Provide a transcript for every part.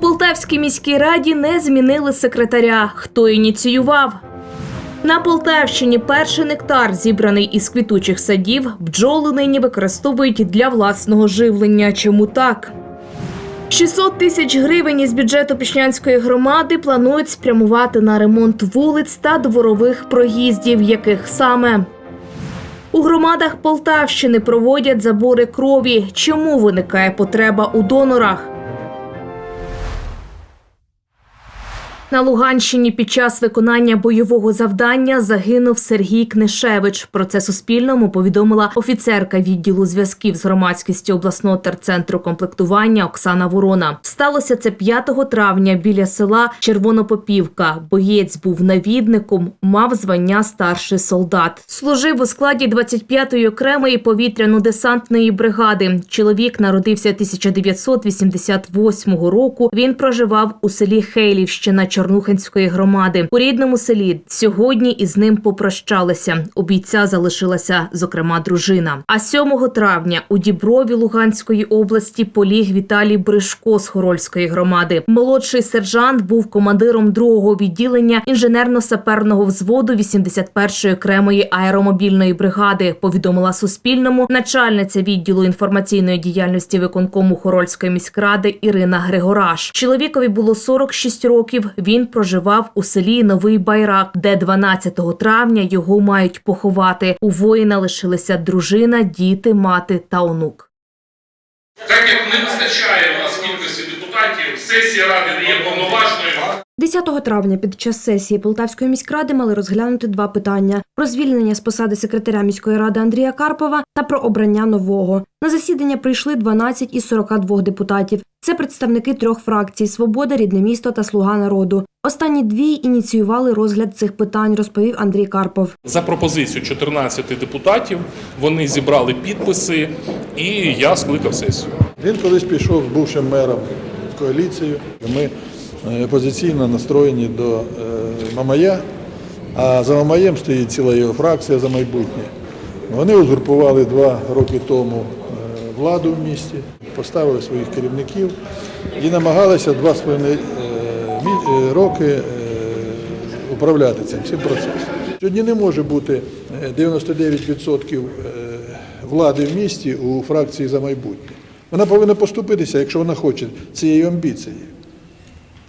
Полтавській міській раді не змінили секретаря. Хто ініціював? На Полтавщині перший нектар, зібраний із квітучих садів, бджоли нині використовують для власного живлення. Чому так? 600 тисяч гривень із бюджету Пішнянської громади планують спрямувати на ремонт вулиць та дворових проїздів, яких саме. У громадах Полтавщини проводять забори крові. Чому виникає потреба у донорах? На Луганщині під час виконання бойового завдання загинув Сергій Книшевич. Про це Суспільному повідомила офіцерка відділу зв'язків з громадськістю обласного терцентру комплектування Оксана Ворона. Сталося це 5 травня біля села Червонопопівка. Боєць був навідником, мав звання старший солдат. Служив у складі 25-ї окремої повітряно-десантної бригади. Чоловік народився 1988 року. Він проживав у селі Хейлівщина Чорнухинської громади. У рідному селі сьогодні із ним попрощалися. У бійця залишилася зокрема дружина. А 7 травня у Діброві Луганської області поліг Віталій Бришко з Хорольської громади. Молодший сержант був командиром другого відділення інженерно-саперного взводу 81-ї окремої аеромобільної бригади. Повідомила Суспільному начальниця відділу інформаційної діяльності виконкому Хорольської міськради Ірина Григораш. Чоловікові було 46 років. Він проживав у селі Новий Байрак, де 12 травня його мають поховати. У воїна лишилися дружина, діти, мати та онук. Так як не вистачає у нас кількості депутатів, сесія ради не є повноважною. 10 травня під час сесії Полтавської міськради мали розглянути два питання: про звільнення з посади секретаря міської ради Андрія Карпова та про обрання нового. На засідання прийшли 12 із 42 депутатів. Це представники трьох фракцій Свобода, Рідне місто та Слуга народу. Останні дві ініціювали розгляд цих питань, розповів Андрій Карпов. За пропозицію 14 депутатів вони зібрали підписи, і я скликав сесію. Він колись пішов з бувшим мером в коаліцію. Ми е, опозиційно настроєні до е, Мамая, а за Мамаєм стоїть ціла його фракція за майбутнє. Вони узурпували два роки тому е, владу в місті, поставили своїх керівників і намагалися два з половиною роки управляти цим всім процесом. Сьогодні не може бути е, 99% е, влади в місті у фракції за майбутнє. Вона повинна поступитися, якщо вона хоче цією амбіцією.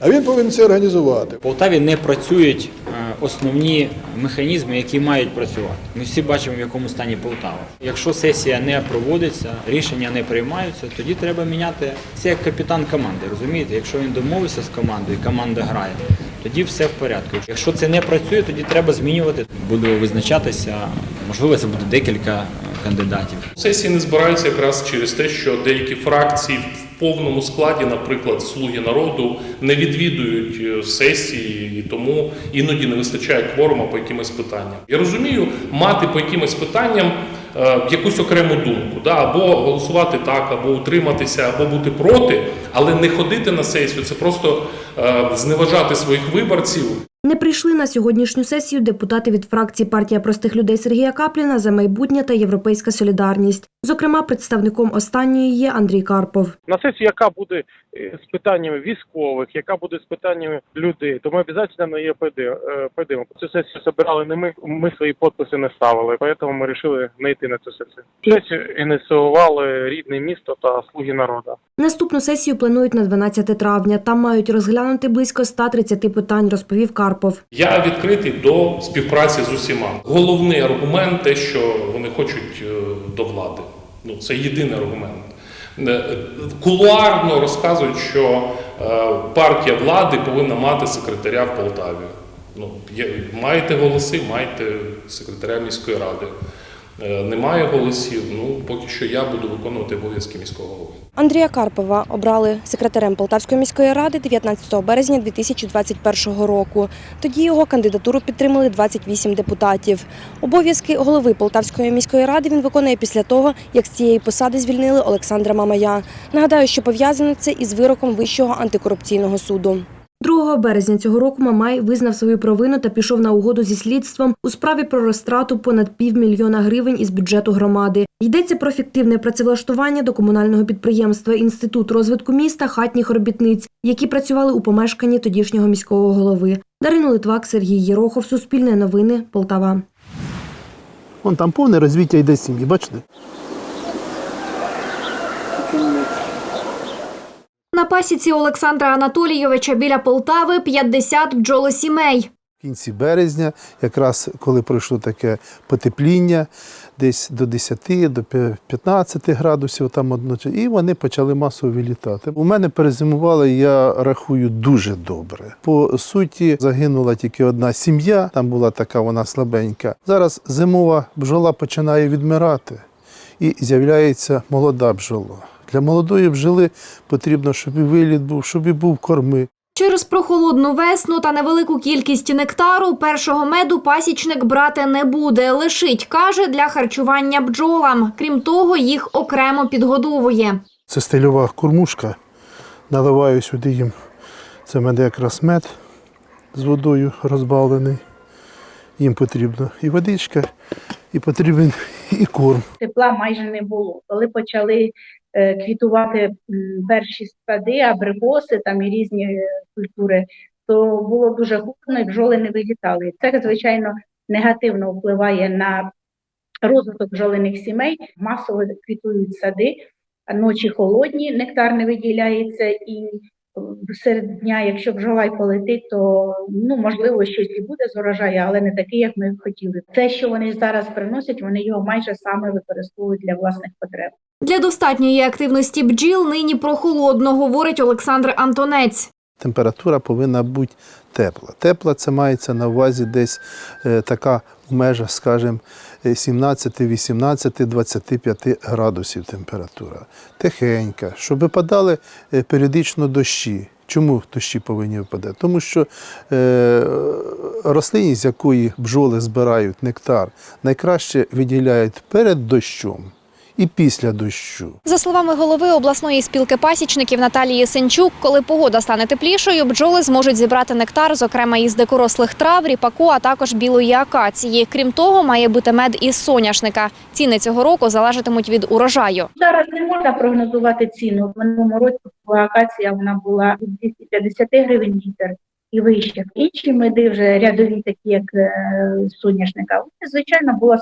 А він повинен це організувати. В Полтаві не працюють е, основні механізми, які мають працювати. Ми всі бачимо, в якому стані Полтава. Якщо сесія не проводиться, рішення не приймаються, тоді треба міняти. Це як капітан команди, розумієте? Якщо він домовився з командою, команда грає, тоді все в порядку. Якщо це не працює, тоді треба змінювати. Буду визначатися. Можливо, це буде декілька кандидатів. Сесії не збираються якраз через те, що деякі фракції в повному складі, наприклад, слуги народу, не відвідують е, сесії, і тому іноді не вистачає кворума по якимось питанням. Я розумію, мати по якимось питанням е, якусь окрему думку, да, або голосувати так, або утриматися, або бути проти, але не ходити на сесію це просто е, зневажати своїх виборців. Не прийшли на сьогоднішню сесію депутати від фракції партія простих людей Сергія Капліна за майбутнє та європейська солідарність. Зокрема, представником останньої є Андрій Карпов. на сесію, яка буде з питаннями військових, яка буде з питаннями людей, то ми обов'язково на її пойде- е, пойдемо. Цю сесію збирали не ми, ми свої підписи не ставили, тому ми вирішили не йти на цю сесію. Сесію ініціювали рідне місто та слуги народу. Наступну сесію планують на 12 травня. Там мають розглянути близько 130 питань, розповів Карпов. Я відкритий до співпраці з усіма. Головний аргумент те, що вони хочуть е, до влади. Ну це єдиний аргумент. Е, Кулуарно розказують, що е, партія влади повинна мати секретаря в Полтаві. Ну, маєте голоси, маєте секретаря міської ради. Е, Немає голосів. Ну поки що я буду виконувати обов'язки міського голови. Андрія Карпова обрали секретарем Полтавської міської ради 19 березня 2021 року. Тоді його кандидатуру підтримали 28 депутатів. Обов'язки голови Полтавської міської ради він виконує після того, як з цієї посади звільнили Олександра Мамая. Нагадаю, що пов'язано це із вироком Вищого антикорупційного суду. 2 березня цього року Мамай визнав свою провину та пішов на угоду зі слідством у справі про розтрату понад півмільйона гривень із бюджету громади. Йдеться про фіктивне працевлаштування до комунального підприємства Інститут розвитку міста хатніх робітниць, які працювали у помешканні тодішнього міського голови. Дарина Литвак, Сергій Єрохов, Суспільне новини, Полтава. Вон там повне розвиття йде сім'ї, бачите? На пасіці Олександра Анатолійовича біля Полтави 50 бджолосімей. В кінці березня, якраз коли пройшло таке потепління, десь до 10, до 15 градусів, там одночасно, і вони почали масово вилітати. У мене перезимували, я рахую, дуже добре. По суті, загинула тільки одна сім'я, там була така вона слабенька. Зараз зимова бджола починає відмирати і з'являється молода бджола. Для молодої бджоли потрібно, щоб і виліт був, щоб і був корми. Через прохолодну весну та невелику кількість нектару першого меду пасічник брати не буде. Лишить, каже, для харчування бджолам. Крім того, їх окремо підгодовує. Це стильова кормушка. Наливаю сюди їм. Це в мене якраз мед з водою розбавлений. Їм потрібно і водичка, і потрібен і корм. тепла майже не було. Коли почали квітувати перші сади, абрикоси там і різні е, культури, то було дуже холодно і бджоли не вилітали. Це, звичайно, негативно впливає на розвиток бджолиних сімей. Масово квітують сади, а ночі холодні, нектар не виділяється і. е, Серед дня, якщо бджола й полетить, то ну можливо щось і буде з урожаю, але не таке, як ми хотіли. Те, що вони зараз приносять, вони його майже саме використовують для власних потреб. Для достатньої активності бджіл нині прохолодно, говорить Олександр Антонець. Температура повинна бути тепла. Тепла це мається на увазі десь е, така в межах, скажімо, е, 17, 18, 25 градусів температура. Тихенька, щоб випадали е, періодично дощі. Чому дощі повинні випадати? Тому що е, рослинність, з якої бджоли збирають нектар, найкраще виділяють перед дощом і після дощу. За словами голови обласної спілки пасічників Наталії Сенчук, коли погода стане теплішою, бджоли зможуть зібрати нектар, зокрема із дикорослих трав, ріпаку, а також білої акації. Крім того, має бути мед із соняшника. Ціни цього року залежатимуть від урожаю. Зараз не можна прогнозувати ціну. В минулому році акація вона була від 250 гривень літр і вище. Інші меди вже рядові, такі як е, соняшника, звичайно, була 120-130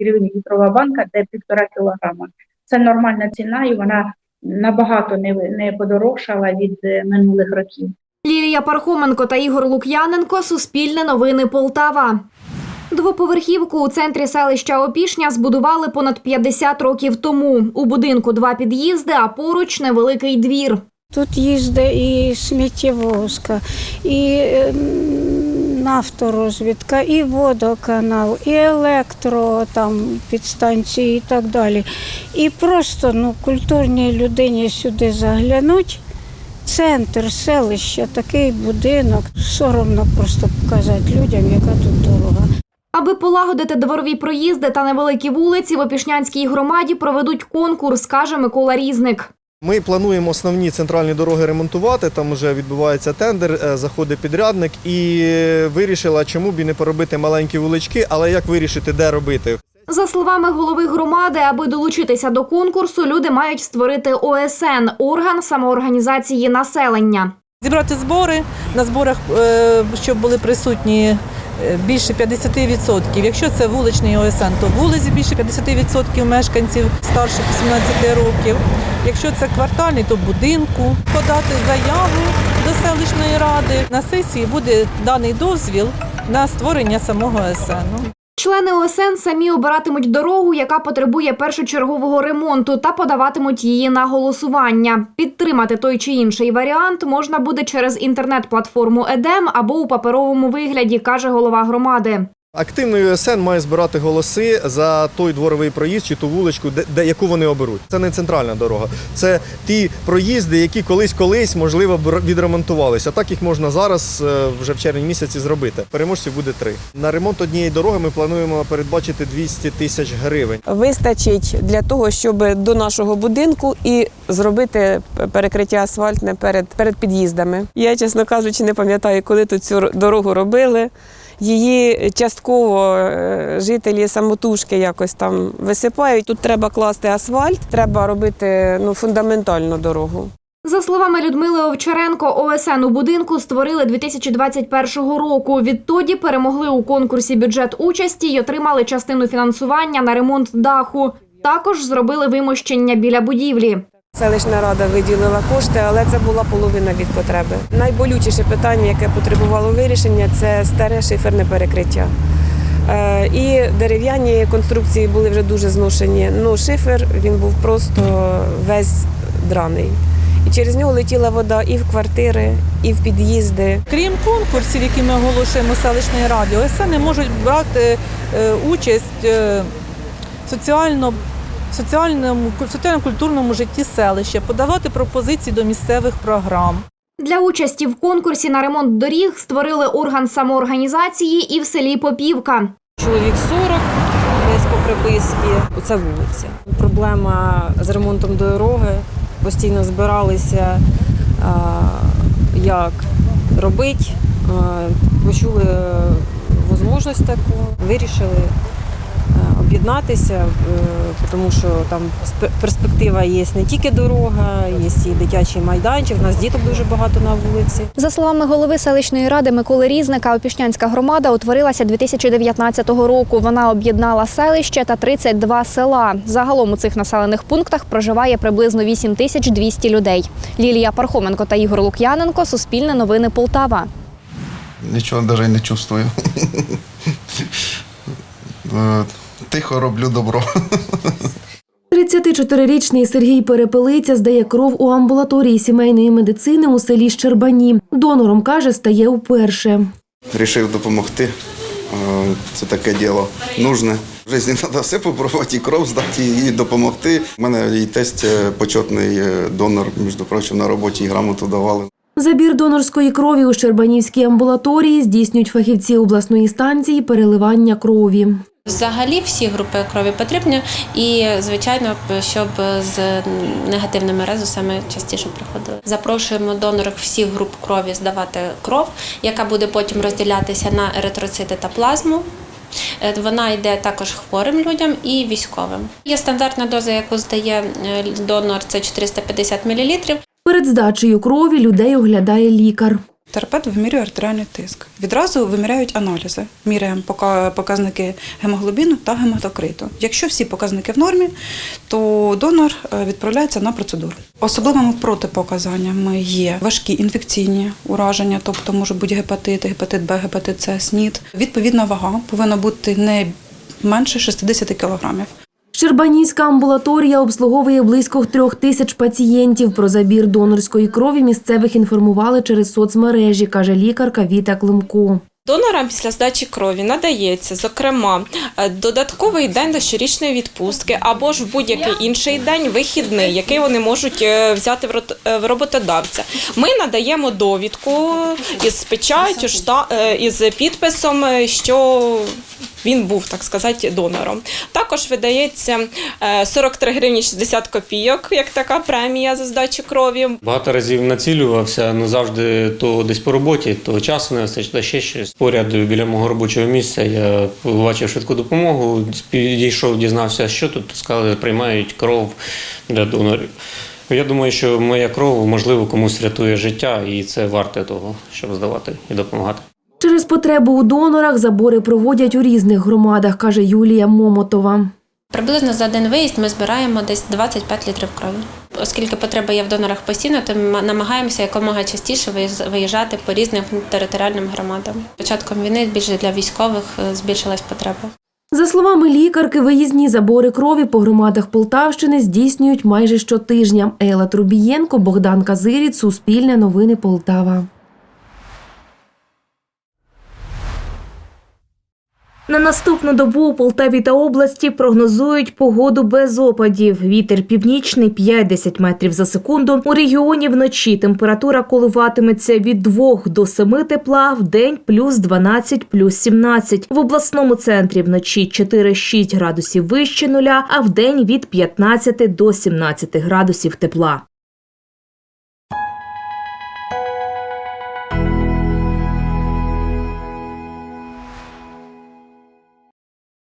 гривень літрова банка, де півтора кілограма. Це нормальна ціна, і вона набагато не, не подорожчала від е, минулих років. Лілія Пархоменко та Ігор Лук'яненко. Суспільне новини Полтава. Двоповерхівку у центрі селища Опішня збудували понад 50 років тому. У будинку два під'їзди, а поруч невеликий двір. Тут їздить і сміттєвозка, і ем, нафторозвідка, і водоканал, і електро там підстанції і так далі. І просто ну, культурній людині сюди заглянуть. Центр селища, такий будинок. Соромно просто показати людям, яка тут дорога. Аби полагодити дворові проїзди та невеликі вулиці, в Опішнянській громаді проведуть конкурс, каже Микола Різник. Ми плануємо основні центральні дороги ремонтувати. Там вже відбувається тендер, е, заходить підрядник і вирішила, чому б і не поробити маленькі вулички, але як вирішити, де робити. За словами голови громади, аби долучитися до конкурсу, люди мають створити ОСН орган самоорганізації населення. Зібрати збори на зборах, е, щоб були присутні більше 50%. Якщо це вуличний ОСН, то вулиці більше 50% мешканців старших 18 років. Якщо це квартальний, то будинку. Подати заяву до селищної ради. На сесії буде даний дозвіл на створення самого ОСН. Члени ОСН самі обиратимуть дорогу, яка потребує першочергового ремонту, та подаватимуть її на голосування. Підтримати той чи інший варіант можна буде через інтернет-платформу ЕДЕМ або у паперовому вигляді, каже голова громади. Активний ОСН має збирати голоси за той дворовий проїзд чи ту вуличку, де, де яку вони оберуть. Це не центральна дорога. Це ті проїзди, які колись-колись можливо відремонтувалися. Так їх можна зараз е, вже в червні місяці зробити. Переможців буде три. На ремонт однієї дороги ми плануємо передбачити 200 тисяч гривень. вистачить для того, щоб до нашого будинку і зробити перекриття асфальтне перед, перед під'їздами. Я, чесно кажучи, не пам'ятаю, коли тут цю дорогу робили. Її частково е, жителі самотужки якось там висипають. Тут треба класти асфальт, треба робити ну, фундаментальну дорогу. За словами Людмили Овчаренко, ОСН у будинку створили 2021 року. Відтоді перемогли у конкурсі бюджет участі й отримали частину фінансування на ремонт даху. Також зробили вимощення біля будівлі. Селищна рада виділила кошти, але це була половина від потреби. Найболючіше питання, яке потребувало вирішення, це старе шиферне перекриття. Е, І дерев'яні конструкції були вже дуже зношені. Ну, шифер він був просто весь драний. І через нього летіла вода і в квартири, і в під'їзди. Крім конкурсів, які ми оголошуємо селищної ради, ОСН не можуть брати е, участь е, в соціальному, соціально-культурному житті селища, подавати пропозиції до місцевих програм. Для участі в конкурсі на ремонт доріг створили орган самоорганізації і в селі Попівка. Чоловік 40 десь по приписки. Оце вулиця. Проблема з ремонтом дороги. Постійно збиралися, як робити. Почули можливість таку, вирішили об'єднатися, е, тому що там перспектива є не тільки дорога, є і дитячий майданчик. У нас діток дуже багато на вулиці. За словами голови селищної ради Миколи Різника, Опішнянська громада утворилася 2019 року. Вона об'єднала селище та 32 села. Загалом у цих населених пунктах проживає приблизно 8 тисяч 200 людей. Лілія Пархоменко та Ігор Лук'яненко. Суспільне новини Полтава. Нічого навіть не чувствую. Тихо роблю добро. 34-річний Сергій Перепелиця здає кров у амбулаторії сімейної медицини у селі Щербані. Донором каже, стає вперше. Рішив допомогти. Е, Це таке діло нужне. В житті треба все попробувати, і кров здати, і допомогти. У мене і тесть е, почетний е, донор, між прочим, на роботі і грамоту давали. Забір донорської крові у Щербанівській амбулаторії здійснюють фахівці обласної станції переливання крові. Взагалі всі групи крові потрібні, і звичайно, щоб з негативними резусами частіше приходили. Запрошуємо донорів всіх груп крові здавати кров, яка буде потім розділятися на еритроцити та плазму. Е, Вона йде також хворим людям і військовим. Є стандартна доза, яку здає е, донор, це 450 мл. Перед здачею крові людей оглядає лікар. Терапевт вимірює артеріальний тиск. Відразу виміряють аналізи. Міряємо показники гемоглобіну та гематокриту. Якщо всі показники в нормі, то донор е, відправляється на процедуру. Особливими протипоказаннями є важкі інфекційні ураження, тобто можуть бути гепатити, гепатит Б, гепатит С, СНІД. Відповідна вага повинна бути не менше 60 кілограмів. Щербанівська амбулаторія обслуговує близько трьох тисяч пацієнтів. Про забір донорської крові місцевих інформували через соцмережі, каже лікарка Віта Климко. Донорам після здачі крові надається, зокрема, е, додатковий день до щорічної відпустки або ж в будь-який інший день вихідний, який вони можуть е, взяти е, в роботодавця. Ми надаємо довідку із печаттю, із підписом, що він був, так сказати, донором. Також видається е, 43 гривні 60 копійок, як така премія за здачу крові. Багато разів націлювався, ну завжди то десь по роботі, то часу не вистачить, то ще щось. Поряд біля мого робочого місця я побачив швидку допомогу, підійшов, дізнався, що тут сказали, приймають кров для донорів. Я думаю, що моя кров можливо комусь рятує життя, і це варте того, щоб здавати і допомагати. Через потребу у донорах забори проводять у різних громадах, каже Юлія Момотова. Приблизно за один виїзд ми збираємо десь 25 літрів крові. Оскільки потреба є в донорах постійно, то ми намагаємося якомога частіше виїжджати по різним територіальним громадам. Початком війни більше для військових е, збільшилась потреба. За словами лікарки, виїзні забори крові по громадах Полтавщини здійснюють майже щотижня. Ела Трубієнко, Богдан Казиріць, Суспільне новини Полтава. На наступну добу у Полтаві та області прогнозують погоду без опадів. Вітер північний 5-10 метрів за секунду. У регіоні вночі температура коливатиметься від 2 до 7 тепла, в день плюс 12, плюс 17. В обласному центрі вночі 4-6 градусів вище нуля, а в день від 15 до 17 градусів тепла.